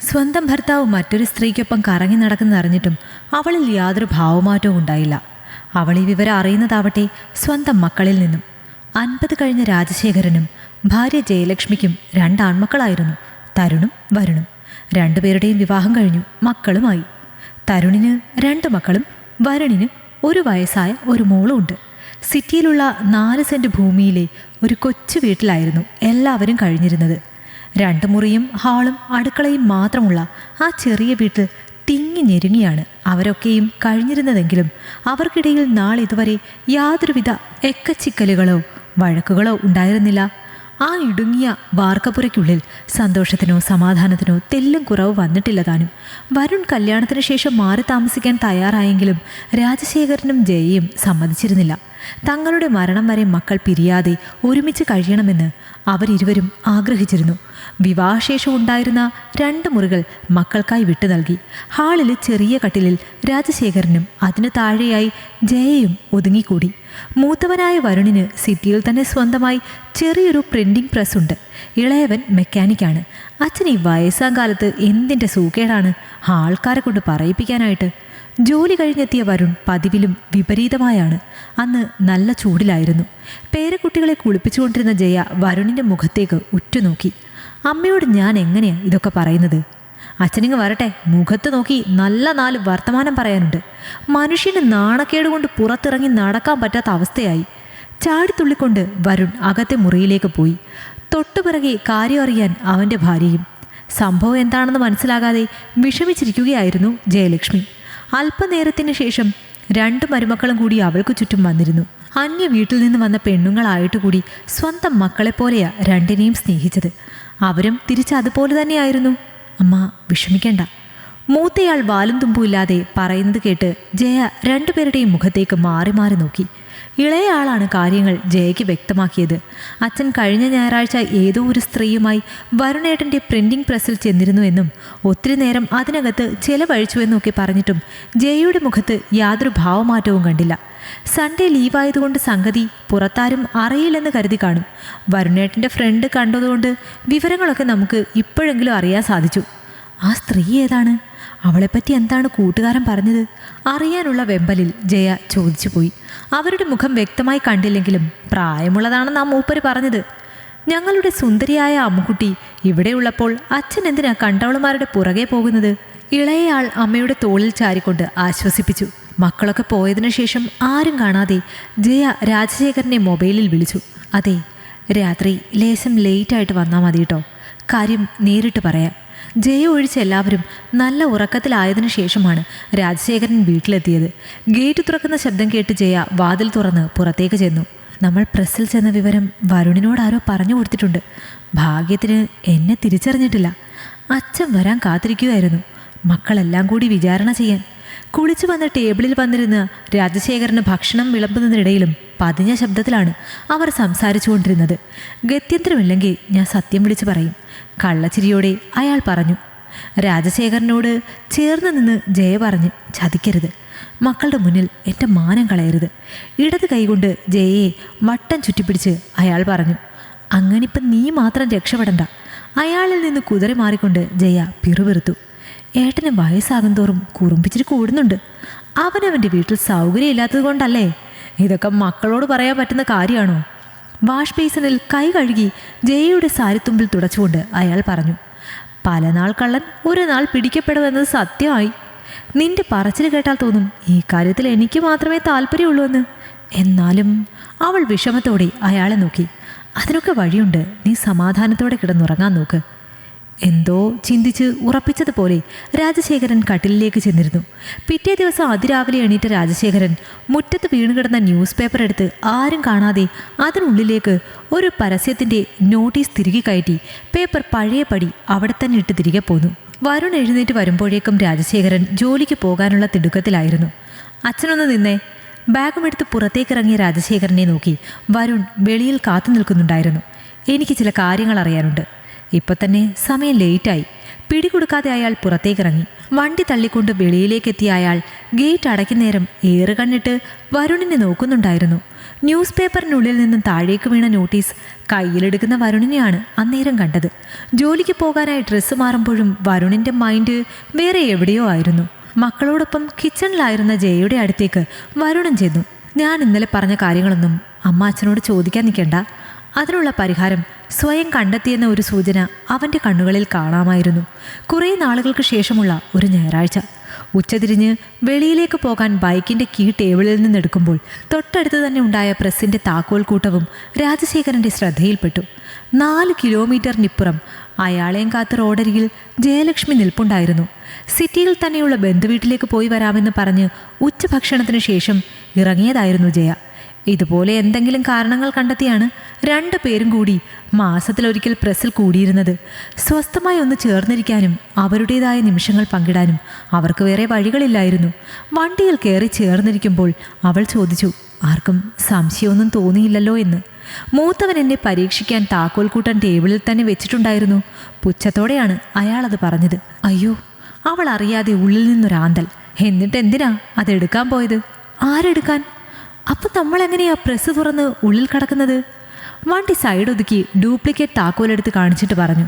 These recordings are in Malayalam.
സ്വന്തം ഭർത്താവ് മറ്റൊരു സ്ത്രീക്കൊപ്പം കറങ്ങി നടക്കുന്നതറിഞ്ഞിട്ടും അവളിൽ യാതൊരു ഭാവമാറ്റവും ഉണ്ടായില്ല. അവൾ ഈ വിവരം അറിയുന്നതാവട്ടെ സ്വന്തം മക്കളിൽ നിന്നും. അൻപത് കഴിഞ്ഞ രാജശേഖരനും ഭാര്യ ജയലക്ഷ്മിക്കും രണ്ട് ആൺമക്കളായിരുന്നു തരുണും വരുണും. രണ്ടുപേരുടെയും വിവാഹം കഴിഞ്ഞു മക്കളുമായി. തരുണിന് രണ്ട് മക്കളും വരുണിന് ഒരു വയസ്സായ ഒരു മോളുമുണ്ട്. സിറ്റിയിലുള്ള നാല് സെന്റ് ഭൂമിയിലെ ഒരു കൊച്ചു വീട്ടിലായിരുന്നു എല്ലാവരും കഴിഞ്ഞിരുന്നത്. രണ്ട് മുറിയും ഹാളും അടുക്കളയും മാത്രമുള്ള ആ ചെറിയ വീട്ടിൽ തിങ്ങി ഞെരുങ്ങിയാണ് അവരൊക്കെയും കഴിഞ്ഞിരുന്നതെങ്കിലും അവർക്കിടയിൽ നാളിതുവരെ യാതൊരുവിധ എക്കച്ചിക്കലുകളോ വഴക്കുകളോ ഉണ്ടായിരുന്നില്ല. ആ ഇടുങ്ങിയ വാർക്കപ്പുരയ്ക്കുള്ളിൽ സന്തോഷത്തിനോ സമാധാനത്തിനോ തെല്ലും കുറവ് വന്നിട്ടില്ല താനും. വരുൺ കല്യാണത്തിന് ശേഷം മാറി താമസിക്കാൻ തയ്യാറായെങ്കിലും രാജശേഖരനും ജയയും സമ്മതിച്ചിരുന്നില്ല. തങ്ങളുടെ മരണം വരെ മക്കൾ പിരിയാതെ ഒരുമിച്ച് കഴിയണമെന്ന് അവരിരുവരും ആഗ്രഹിച്ചിരുന്നു. വിവാഹശേഷം ഉണ്ടായിരുന്ന രണ്ട് മുറികൾ മക്കൾക്കായി വിട്ടു നൽകി. ഹാളിലെ ചെറിയ കട്ടിലിൽ രാജശേഖരനും അതിനു താഴെയായി ജയയും ഒതുങ്ങിക്കൂടി. മൂത്തവനായ വരുണിന് സിറ്റിയിൽ തന്നെ സ്വന്തമായി ചെറിയൊരു പ്രിന്റിംഗ് പ്രസ് ഉണ്ട്. ഇളയവൻ മെക്കാനിക്കാണ് അച്ഛൻ ഈ വയസ്സാം കാലത്ത് എന്തിന്റെ സൂക്കേടാണ് ആൾക്കാരെ കൊണ്ട് പറയിപ്പിക്കാനായിട്ട്? ജോലി കഴിഞ്ഞെത്തിയ വരുൺ പതിവിലും വിപരീതമായാണ്. അന്ന് നല്ല ചൂടിലായിരുന്നു. പേരക്കുട്ടികളെ കുളിപ്പിച്ചുകൊണ്ടിരുന്ന ജയ വരുണിന്റെ മുഖത്തേക്ക് ഉറ്റുനോക്കി. അമ്മയോട് ഞാൻ എങ്ങനെയാ ഇതൊക്കെ പറയുന്നത്? അച്ഛനിങ്ങ് വരട്ടെ മുഖത്ത് നോക്കി നല്ല നാല് വർത്തമാനം പറയാനുണ്ട്. മനുഷ്യന് നാണക്കേട് കൊണ്ട് പുറത്തിറങ്ങി നടക്കാൻ പറ്റാത്ത അവസ്ഥയായി. ചാടിത്തുള്ളിക്കൊണ്ട് വരുൺ അകത്തെ മുറിയിലേക്ക് പോയി. തൊട്ടുപിറകെ കാര്യം അറിയാൻ അവന്റെ ഭാര്യയും. സംഭവം എന്താണെന്ന് മനസ്സിലാകാതെ വിഷമിച്ചിരിക്കുകയായിരുന്നു ജയലക്ഷ്മി. അല്പനേരത്തിന് ശേഷം രണ്ട് മരുമക്കളും കൂടി അവൾക്ക് ചുറ്റും വന്നിരുന്നു. അന്യ വീട്ടിൽ നിന്ന് വന്ന പെണ്ണുങ്ങളായിട്ട് കൂടി സ്വന്തം മക്കളെപ്പോലെയാ രണ്ടിനെയും സ്നേഹിച്ചത്. അവരും തിരിച്ച് അതുപോലെ തന്നെയായിരുന്നു. അമ്മ വിഷമിക്കേണ്ട. മൂത്തയാൾ വാലും തുമ്പുമില്ലാതെ പറയുന്നത് കേട്ട് ജയ രണ്ടുപേരുടെയും മുഖത്തേക്ക് മാറി മാറി നോക്കി. ഇളയ ആളാണ് കാര്യങ്ങൾ ജയയ്ക്ക് വ്യക്തമാക്കിയത്. അച്ഛൻ കഴിഞ്ഞ ഞായറാഴ്ച ഏതോ ഒരു സ്ത്രീയുമായി വരുണേട്ടന്റെ പ്രിന്റിംഗ് പ്രസ്സിൽ ചെന്നിരുന്നുവെന്നും ഒത്തിരി നേരം അതിനകത്ത് ചെലവഴിച്ചുവെന്നൊക്കെ പറഞ്ഞിട്ടും ജയയുടെ മുഖത്ത് യാതൊരു ഭാവമാറ്റവും കണ്ടില്ല. സൺഡേ ലീവായതുകൊണ്ട് സംഗതി പുറത്താരും അറിയില്ലെന്ന് കരുതി കാണും. വരുണേട്ടന്റെ ഫ്രണ്ട് കണ്ടതുകൊണ്ട് വിവരങ്ങളൊക്കെ നമുക്ക് ഇപ്പോഴെങ്കിലും അറിയാൻ സാധിച്ചു. ആ സ്ത്രീ ഏതാണ്? അവളെപ്പറ്റി എന്താണ് കൂട്ടുകാരൻ പറഞ്ഞത്? അറിയാനുള്ള വെമ്പലിൽ ജയ ചോദിച്ചു പോയി. അവരുടെ മുഖം വ്യക്തമായി കണ്ടില്ലെങ്കിലും പ്രായമുള്ളതാണെന്ന് ആ മൂപ്പര് പറഞ്ഞത്. ഞങ്ങളുടെ സുന്ദരിയായ അമ്മുക്കുട്ടി ഇവിടെയുള്ളപ്പോൾ അച്ഛൻ എന്തിനാ കണ്ടവളുമാരുടെ പുറകെ പോകുന്നത്? ഇളയയാൾ അമ്മയുടെ തോളിൽ ചാരിക്കൊണ്ട് ആശ്വസിപ്പിച്ചു. മക്കളൊക്കെ പോയതിനു ശേഷം ആരും കാണാതെ ജയ രാജശേഖരനെ മൊബൈലിൽ വിളിച്ചു. അതെ രാത്രി ലേശം ലേറ്റായിട്ട് വന്നാൽ മതി കേട്ടോ കാര്യം നേരിട്ട് പറയാം. ജയ ഒഴിച്ച് എല്ലാവരും നല്ല ഉറക്കത്തിലായതിനു ശേഷമാണ് രാജശേഖരൻ വീട്ടിലെത്തിയത്. ഗേറ്റ് തുറക്കുന്ന ശബ്ദം കേട്ട് ജയ വാതിൽ തുറന്ന് പുറത്തേക്ക് ചെന്നു. നമ്മൾ പ്രസ്സിൽ ചെന്ന വിവരം വരുണിനോട് ആരോ പറഞ്ഞു കൊടുത്തിട്ടുണ്ട്. ഭാഗ്യത്തിന് എന്നെ തിരിച്ചറിഞ്ഞിട്ടില്ല. അച്ഛൻ വരാൻ കാത്തിരിക്കുകയായിരുന്നു. മക്കളെല്ലാം കൂടി വിചാരണ ചെയ്യാൻ കുളിച്ചു വന്ന ടേബിളിൽ വന്നിരുന്ന് രാജശേഖരന് ഭക്ഷണം വിളമ്പുന്നതിനിടയിലും പതിഞ്ഞ ശബ്ദത്തിലാണ് അവർ സംസാരിച്ചുകൊണ്ടിരുന്നത്. ഗത്യന്തരമില്ലെങ്കിൽ ഞാൻ സത്യം വിളിച്ചു പറയും. കള്ളച്ചിരിയോടെ അയാൾ പറഞ്ഞു. രാജശേഖരനോട് ചേർന്ന് നിന്ന് ജയ പറഞ്ഞ് ചതിക്കരുത്. മക്കളുടെ മുന്നിൽ എന്റെ മാനം കളയരുത്. ഇടത് കൈകൊണ്ട് ജയയെ വട്ടം ചുറ്റിപ്പിടിച്ച് അയാൾ പറഞ്ഞു അങ്ങനിപ്പം നീ മാത്രം രക്ഷപ്പെടണ്ട. അയാളിൽ നിന്ന് കുതിര മാറിക്കൊണ്ട് ജയ പിറുപിറുത്തു. ഏട്ടന് വയസ്സാകും തോറും കുറുമ്പിച്ചിട്ട് കൂടുന്നുണ്ട്. അവനവന്റെ വീട്ടിൽ സൗകര്യമില്ലാത്തത് കൊണ്ടല്ലേ? ഇതൊക്കെ മക്കളോട് പറയാൻ പറ്റുന്ന കാര്യമാണോ? വാഷ് ബേസിനിൽ കൈ കഴുകി ജയയുടെ സാരിത്തുമ്പിൽ തുടച്ചുകൊണ്ട് അയാൾ പറഞ്ഞു പല നാൾ കള്ളൻ ഒരു നാൾ പിടിക്കപ്പെടുമെന്നത് സത്യമായി. നിന്റെ പറച്ചിൽ കേട്ടാൽ തോന്നും ഈ കാര്യത്തിൽ എനിക്ക് മാത്രമേ താല്പര്യമുള്ളൂ എന്ന്. എന്നാലും അവൾ വിഷമത്തോടെ അയാളെ നോക്കി അതിനൊക്കെ വഴിയുണ്ട്. നീ സമാധാനത്തോടെ കിടന്നുറങ്ങാൻ നോക്ക്. എന്തോ ചിന്തിച്ച് ഉറപ്പിച്ചതുപോലെ രാജശേഖരൻ കട്ടിലിലേക്ക് ചെന്നിരുന്നു. പിറ്റേ ദിവസം അതിരാവിലെ എണീറ്റ രാജശേഖരൻ മുറ്റത്ത് വീണുകിടന്ന ന്യൂസ് പേപ്പർ എടുത്ത് ആരും കാണാതെ അതിനുള്ളിലേക്ക് ഒരു പരസ്യത്തിന്റെ നോട്ടീസ് തിരികെ കയറ്റി പേപ്പർ പഴയപടി അവിടെ തന്നെ ഇട്ട് തിരികെ പോന്നു. വരുൺ എഴുന്നേറ്റ് വരുമ്പോഴേക്കും രാജശേഖരൻ ജോലിക്ക് പോകാനുള്ള തിടുക്കത്തിലായിരുന്നു. അച്ഛനൊന്ന് നിന്നേ. ബാഗുമെടുത്ത് പുറത്തേക്കിറങ്ങിയ രാജശേഖരനെ നോക്കി വരുൺ വെളിയിൽ കാത്തു നിൽക്കുന്നുണ്ടായിരുന്നു. എനിക്ക് ചില കാര്യങ്ങൾ അറിയാനുണ്ട്. ഇപ്പൊ തന്നെ സമയം ലേറ്റായി. പിടികൊടുക്കാതെ അയാൾ പുറത്തേക്കിറങ്ങി. വണ്ടി തള്ളിക്കൊണ്ട് വെളിയിലേക്കെത്തിയ അയാൾ ഗേറ്റ് അടയ്ക്കുന്നേരം ഏറ് കണ്ണിട്ട് വരുണിനെ നോക്കുന്നുണ്ടായിരുന്നു. ന്യൂസ് പേപ്പറിനുള്ളിൽ നിന്നും താഴേക്ക് വീണ നോട്ടീസ് കയ്യിലെടുക്കുന്ന വരുണിനെയാണ് അന്നേരം കണ്ടത്. ജോലിക്ക് പോകാനായി ഡ്രസ്സ് മാറുമ്പോഴും വരുണിന്റെ മൈൻഡ് വേറെ എവിടെയോ ആയിരുന്നു. മക്കളോടൊപ്പം കിച്ചണിലായിരുന്ന ജയയുടെ അടുത്തേക്ക് വരുണൻ ചെന്നു. ഞാൻ ഇന്നലെ പറഞ്ഞ കാര്യങ്ങളൊന്നും അമ്മ അച്ഛനോട് ചോദിക്കാൻ നിൽക്കണ്ട. അതിനുള്ള പരിഹാരം സ്വയം കണ്ടെത്തിയെന്ന ഒരു സൂചന അവന്റെ കണ്ണുകളിൽ കാണാമായിരുന്നു. കുറേ നാളുകൾക്ക് ശേഷമുള്ള ഒരു ഞായറാഴ്ച. ഉച്ചതിരിഞ്ഞ് വെളിയിലേക്ക് പോകാൻ ബൈക്കിന്റെ കീ ടേബിളിൽ നിന്നെടുക്കുമ്പോൾ തൊട്ടടുത്ത് തന്നെ ഉണ്ടായ പ്രസിന്റെ താക്കോൽ കൂട്ടവും രാജശേഖരന്റെ ശ്രദ്ധയിൽപ്പെട്ടു. നാല് കിലോമീറ്ററിനിപ്പുറം അയാളെയും കാത്ത് റോഡരികിൽ ജയലക്ഷ്മി നിൽപ്പുണ്ടായിരുന്നു. സിറ്റിയിൽ തന്നെയുള്ള ബന്ധുവീട്ടിലേക്ക് പോയി വരാമെന്ന് പറഞ്ഞ് ഉച്ചഭക്ഷണത്തിന് ശേഷം ഇറങ്ങിയതായിരുന്നു ജയ. ഇതുപോലെ എന്തെങ്കിലും കാരണങ്ങൾ കണ്ടെത്തിയാണ് രണ്ടു പേരും കൂടി മാസത്തിലൊരിക്കൽ പ്രസിൽ കൂടിയിരുന്നത്. സ്വസ്ഥമായി ഒന്ന് ചേർന്നിരിക്കാനും അവരുടേതായ നിമിഷങ്ങൾ പങ്കിടാനും അവർക്ക് വേറെ വഴികളില്ലായിരുന്നു. വണ്ടിയിൽ കയറി ചേർന്നിരിക്കുമ്പോൾ അവൾ ചോദിച്ചു ആർക്കും സംശയമൊന്നും തോന്നിയില്ലല്ലോ എന്ന്. മൂത്തവൻ എന്നെ പരീക്ഷിക്കാൻ താക്കോൽക്കൂട്ടൻ ടേബിളിൽ തന്നെ വെച്ചിട്ടുണ്ടായിരുന്നു. പുച്ഛത്തോടെയാണ് അയാളത് പറഞ്ഞത്. അയ്യോ അവൾ അറിയാതെ ഉള്ളിൽ നിന്നൊരാന്തൽ. എന്നിട്ട് എന്തിനാ അതെടുക്കാൻ പോയത്? ആരെടുക്കാൻ? അപ്പം നമ്മൾ എങ്ങനെയാ പ്രസ് തുറന്ന് ഉള്ളിൽ കടക്കുന്നത്? വണ്ടി സൈഡ് ഒതുക്കി ഡ്യൂപ്ലിക്കേറ്റ് താക്കോലെടുത്ത് കാണിച്ചിട്ട് പറഞ്ഞു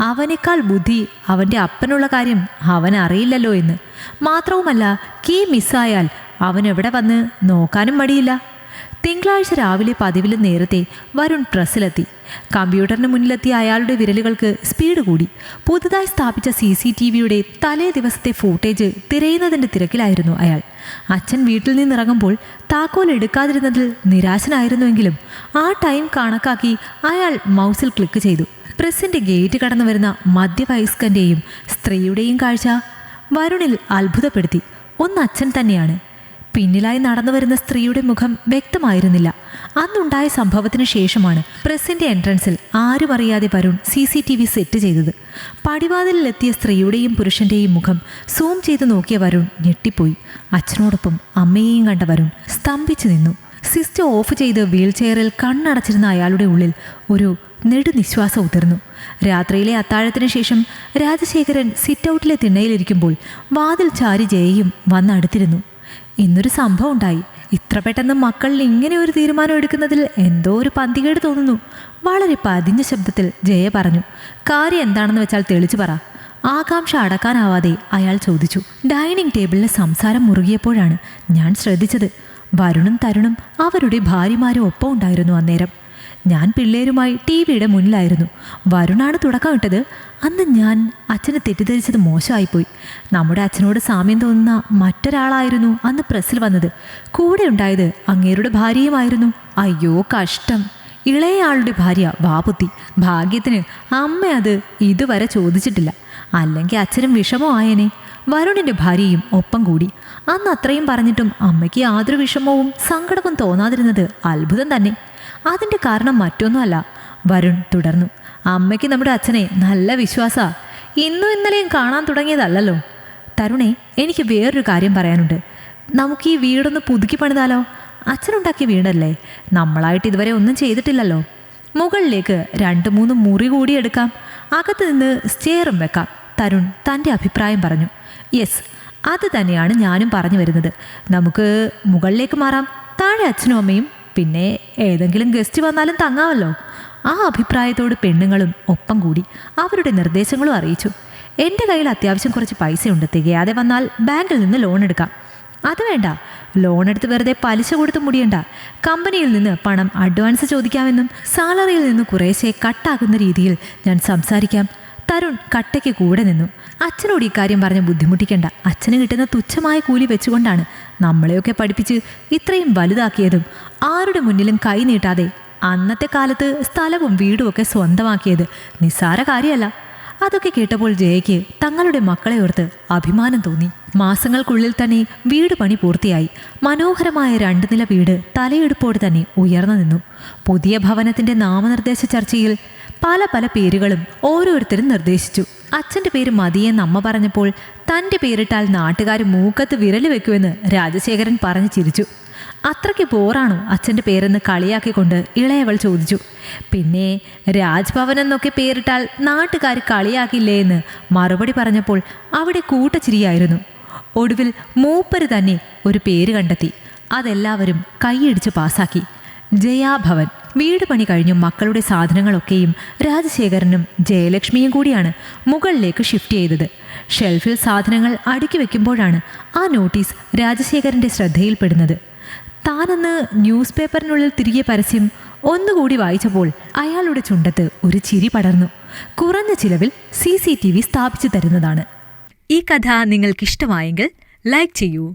അവനേക്കാൾ ബുദ്ധി അവന്റെ അപ്പനുള്ള കാര്യം അവൻ അറിയില്ലല്ലോ എന്ന്. മാത്രവുമല്ല കീ മിസ്സായാൽ അവൻ എവിടെ വന്ന് നോക്കാനും മടിയില്ല. തിങ്കളാഴ്ച രാവിലെ പതിവിലും നേരത്തെ വരുൺ പ്രസ്സിലെത്തി. കമ്പ്യൂട്ടറിന് മുന്നിലെത്തിയ അയാളുടെ വിരലുകൾക്ക് സ്പീഡ് കൂടി. പുതുതായി സ്ഥാപിച്ച സി സി ടി വിയുടെ തലേ ദിവസത്തെ ഫൂട്ടേജ് തിരയുന്നതിന്റെ തിരക്കിലായിരുന്നു അയാൾ. അച്ഛൻ വീട്ടിൽ നിന്നിറങ്ങുമ്പോൾ താക്കോൽ എടുക്കാതിരുന്നതിൽ നിരാശനായിരുന്നുവെങ്കിലും ആ ടൈം കണക്കാക്കി അയാൾ മൗസിൽ ക്ലിക്ക് ചെയ്തു. പ്രസിന്റെ ഗേറ്റ് കടന്നു വരുന്ന മധ്യവയസ്കന്റെയും സ്ത്രീയുടെയും കാഴ്ച വരുണിൽ അത്ഭുതപ്പെടുത്തി. ഒന്ന് അച്ഛൻ തന്നെയാണ്. പിന്നിലായി നടന്നു വരുന്ന സ്ത്രീയുടെ മുഖം വ്യക്തമായിരുന്നില്ല. അന്നുണ്ടായ സംഭവത്തിന് ശേഷമാണ് പ്രസിന്റെ എൻട്രൻസിൽ ആരും അറിയാതെ Varun C C T V set ചെയ്തത്. പടിവാതിലെത്തിയ സ്ത്രീയുടെയും പുരുഷന്റെയും മുഖം സൂം ചെയ്ത് നോക്കിയ വരുൺ ഞെട്ടിപ്പോയി. അച്ഛനോടൊപ്പം അമ്മയെയും കണ്ട വരുൺ സ്തംഭിച്ചു നിന്നു. സിസ്റ്റം ഓഫ് ചെയ്ത് വീൽ ചെയറിൽ കണ്ണടച്ചിരുന്ന അയാളുടെ ഉള്ളിൽ ഒരു നെടുനിശ്വാസം ഉതിർന്നു. രാത്രിയിലെ അത്താഴത്തിന് ശേഷം രാജശേഖരൻ സിറ്റൗട്ടിലെ തിണ്ണയിലിരിക്കുമ്പോൾ വാതിൽ ചാരി ജയയും വന്നടുത്തിരുന്നു ഇന്നൊരു സംഭവം ഉണ്ടായി. ഇത്ര പെട്ടെന്ന് മക്കളിൽ ഇങ്ങനെ ഒരു തീരുമാനം എടുക്കുന്നതിൽ എന്തോ ഒരു പന്തികേട് തോന്നുന്നു. വളരെ പതിഞ്ഞ ശബ്ദത്തിൽ ജയ പറഞ്ഞു കാര്യം എന്താണെന്ന് വെച്ചാൽ തെളിച്ചു പറ. ആകാംക്ഷ അടക്കാനാവാതെ അയാൾ ചോദിച്ചു ഡൈനിങ് ടേബിളിലെ സംസാരം മുറുകിയപ്പോഴാണ് ഞാൻ ശ്രദ്ധിച്ചത്. വരുണും തരുണും അവരുടെ ഭാര്യമാരും ഒപ്പം ഉണ്ടായിരുന്നു അന്നേരം. ഞാൻ പിള്ളേരുമായി ടി വിയുടെ മുന്നിലായിരുന്നു. വരുണാണ് തുടക്കമിട്ടത് അന്ന് ഞാൻ അച്ഛനെ തെറ്റിദ്ധരിച്ചത് മോശമായിപ്പോയി. നമ്മുടെ അച്ഛനോട് സാമ്യം തോന്നുന്ന മറ്റൊരാളായിരുന്നു അന്ന് പ്രസ്സിൽ വന്നത്. കൂടെ ഉണ്ടായത് അങ്ങേരുടെ ഭാര്യയുമായിരുന്നു. അയ്യോ കഷ്ടം. ഇളയയാളുടെ ഭാര്യ വാപുത്തി ഭാഗ്യത്തിന് അമ്മ അത് ഇതുവരെ ചോദിച്ചിട്ടില്ല. അല്ലെങ്കിൽ അച്ഛനും വിഷമോ ആയനെ. വരുണിന്റെ ഭാര്യയും ഒപ്പം കൂടി. അന്ന് അത്രയും പറഞ്ഞിട്ടും അമ്മയ്ക്ക് യാതൊരു വിഷമവും സങ്കടവും തോന്നാതിരുന്നത് അത്ഭുതം തന്നെ. അതിന്റെ കാരണം മറ്റൊന്നുമല്ല. വരുൺ തുടർന്നു. അമ്മയ്ക്ക് നമ്മുടെ അച്ഛനെ നല്ല വിശ്വാസമാണ് ഇന്നും ഇന്നലെയും കാണാൻ തുടങ്ങിയതല്ലല്ലോ. തരുണേ എനിക്ക് വേറൊരു കാര്യം പറയാനുണ്ട്. നമുക്ക് ഈ വീടൊന്ന് പുതുക്കി പണിതാലോ? അച്ഛനുണ്ടാക്കിയ വീടല്ലേ? നമ്മളായിട്ട് ഇതുവരെ ഒന്നും ചെയ്തിട്ടില്ലല്ലോ. മുകളിലേക്ക് രണ്ട് മൂന്ന് മുറി കൂടി എടുക്കാം. അകത്ത് നിന്ന് സ്റ്റെയറും വെക്കാം. തരുൺ തന്റെ അഭിപ്രായം പറഞ്ഞു. യെസ് അത് തന്നെയാണ് ഞാനും പറഞ്ഞു വരുന്നത്. നമുക്ക് മുകളിലേക്ക് മാറാം. താഴെ അച്ഛനും അമ്മയും പിന്നെ ഏതെങ്കിലും ഗസ്റ്റ് വന്നാലും തങ്ങാമല്ലോ. ആ അഭിപ്രായത്തോട് പെണ്ണുങ്ങളും ഒപ്പം കൂടി അവരുടെ നിർദ്ദേശങ്ങളും അറിയിച്ചു. എന്റെ കയ്യിൽ അത്യാവശ്യം കുറച്ച് പൈസയുണ്ട്. തികയാതെ വന്നാൽ ബാങ്കിൽ നിന്ന് ലോൺ എടുക്കാം. അത് വേണ്ട. ലോൺ എടുത്ത് വെറുതെ പലിശ കൊടുത്ത് മുടിയണ്ട. കമ്പനിയിൽ നിന്ന് പണം അഡ്വാൻസ് ചോദിക്കാമെന്നും സാലറിയിൽ നിന്ന് കുറേശ്ശെ കട്ടാക്കുന്ന രീതിയിൽ ഞാൻ സംസാരിക്കാം. തരുൺ കട്ടയ്ക്ക് കൂടെ നിന്നു. അച്ഛനോട് ഇക്കാര്യം പറഞ്ഞ് ബുദ്ധിമുട്ടിക്കേണ്ട. അച്ഛന് കിട്ടുന്ന തുച്ഛമായ കൂലി വെച്ചുകൊണ്ടാണ് നമ്മളെയൊക്കെ പഠിപ്പിച്ച് ഇത്രയും വലുതാക്കിയതും ആരുടെ മുന്നിലും കൈ നീട്ടാതെ അന്നത്തെ കാലത്ത് സ്ഥലവും വീടും ഒക്കെ സ്വന്തമാക്കിയത് നിസ്സാര കാര്യമല്ല. അതൊക്കെ കേട്ടപ്പോൾ ജയയ്ക്ക് തങ്ങളുടെ മക്കളെ ഓർത്ത് അഭിമാനം തോന്നി. മാസങ്ങൾക്കുള്ളിൽ തന്നെ വീട് പണി പൂർത്തിയായി. മനോഹരമായ രണ്ട് നില വീട് തലയെടുപ്പോടെ തന്നെ ഉയർന്നു നിന്നു. പുതിയ ഭവനത്തിന്റെ നാമനിർദ്ദേശ ചർച്ചയിൽ പല പല പേരുകളും ഓരോരുത്തരും നിർദ്ദേശിച്ചു. അച്ഛന്റെ പേര് മതിയെന്ന് അമ്മ പറഞ്ഞപ്പോൾ തന്റെ പേരിട്ടാൽ നാട്ടുകാർ മൂക്കത്ത് വിരൽ വെക്കുമെന്ന് രാജശേഖരൻ പറഞ്ഞു ചിരിച്ചു. അത്രയ്ക്ക് ബോറാണോ അച്ഛന്റെ പേരെന്ന് കളിയാക്കിക്കൊണ്ട് ഇളയവൾ ചോദിച്ചു. പിന്നെ രാജ്ഭവൻ എന്നൊക്കെ പേരിട്ടാൽ നാട്ടുകാർ കളിയാക്കില്ലേ എന്ന് മറുപടി പറഞ്ഞപ്പോൾ അവിടെ കൂട്ടച്ചിരിയായിരുന്നു. ഒടുവിൽ മൂപ്പര് തന്നെ ഒരു പേര് കണ്ടെത്തി. അതെല്ലാവരും കൈയടിച്ച് പാസാക്കി. ജയാഭവൻ. വീട് പണി കഴിഞ്ഞും മക്കളുടെ സാധനങ്ങളൊക്കെയും രാജശേഖരനും ജയലക്ഷ്മിയും കൂടിയാണ് മുകളിലേക്ക് ഷിഫ്റ്റ് ചെയ്തത്. ഷെൽഫിൽ സാധനങ്ങൾ അടുക്കി വെക്കുമ്പോഴാണ് ആ നോട്ടീസ് രാജശേഖരന്റെ ശ്രദ്ധയിൽപ്പെടുന്നത്. താനന്ന് ന്യൂസ് പേപ്പറിനുള്ളിൽ തിരികെ പരസ്യം ഒന്നുകൂടി വായിച്ചപ്പോൾ അയാളുടെ ചുണ്ടത്ത് ഒരു ചിരി പടർന്നു. കുറഞ്ഞ ചിലവിൽ സി സി ടി വി സ്ഥാപിച്ചു തരുന്നതാണ്. ഈ കഥ നിങ്ങൾക്കിഷ്ടമായെങ്കിൽ ലൈക്ക് ചെയ്യൂ.